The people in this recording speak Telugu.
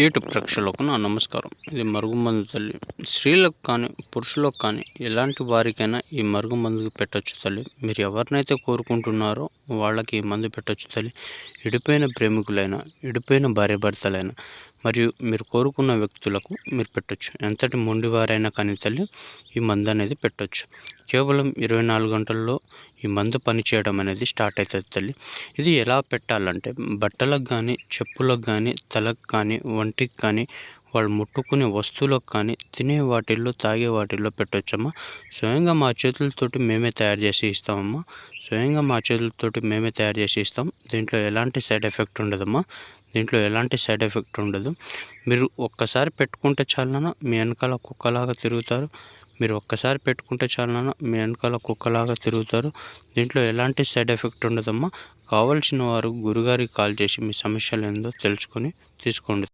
యూట్యూబ్ ప్రేక్షకులకు నా నమస్కారం. ఇది మరుగుమందు తల్లి. స్త్రీలకు కానీ పురుషులకు కానీ ఎలాంటి వారికైనా ఈ మరుగుమందు పెట్టచ్చు తల్లి. మీరు ఎవరినైతే కోరుకుంటున్నారో వాళ్ళకి ఈ మందు పెట్టచ్చు తల్లి. ఇడిపోయిన ప్రేమికులైనా ఇడిపోయిన భార్య భర్తలైనా మరియు మీరు కోరుకున్న వ్యక్తులకు మీరు పెట్టొచ్చు. ఎంతటి మొండివారైనా కానీ తల్లి ఈ మందు అనేది పెట్టొచ్చు. కేవలం ఇరవై నాలుగు గంటల్లో ఈ మందు పనిచేయడం అనేది స్టార్ట్ అవుతుంది తల్లి. ఇది ఎలా పెట్టాలంటే బట్టలకు కానీ చెప్పులకు కానీ తలకు కానీ ఒంటికి కానీ వాళ్ళు ముట్టుకునే వస్తువులకు కానీ తినే వాటిల్లో తాగే వాటిల్లో పెట్టొచ్చమ్మా. స్వయంగా మా చేతులతోటి మేమే తయారు చేసి ఇస్తామమ్మా. స్వయంగా మా చేతులతోటి మేమే తయారు చేసి ఇస్తాం. దీంట్లో ఎలాంటి సైడ్ ఎఫెక్ట్ ఉండదమ్మా. దీంట్లో ఎలాంటి సైడ్ ఎఫెక్ట్ ఉండదు. మీరు ఒక్కసారి పెట్టుకుంటే చాలనా మీ వెనకాల కుక్కలాగా తిరుగుతారు. మీరు ఒక్కసారి పెట్టుకుంటే చాలనా మీ వెనకాల కుక్కలాగా తిరుగుతారు. దీంట్లో ఎలాంటి సైడ్ ఎఫెక్ట్ ఉండదమ్మా. కావాల్సిన వారు గురుగారికి కాల్ చేసి మీ సమస్యలు ఏందో తెలుసుకొని తీసుకోండి.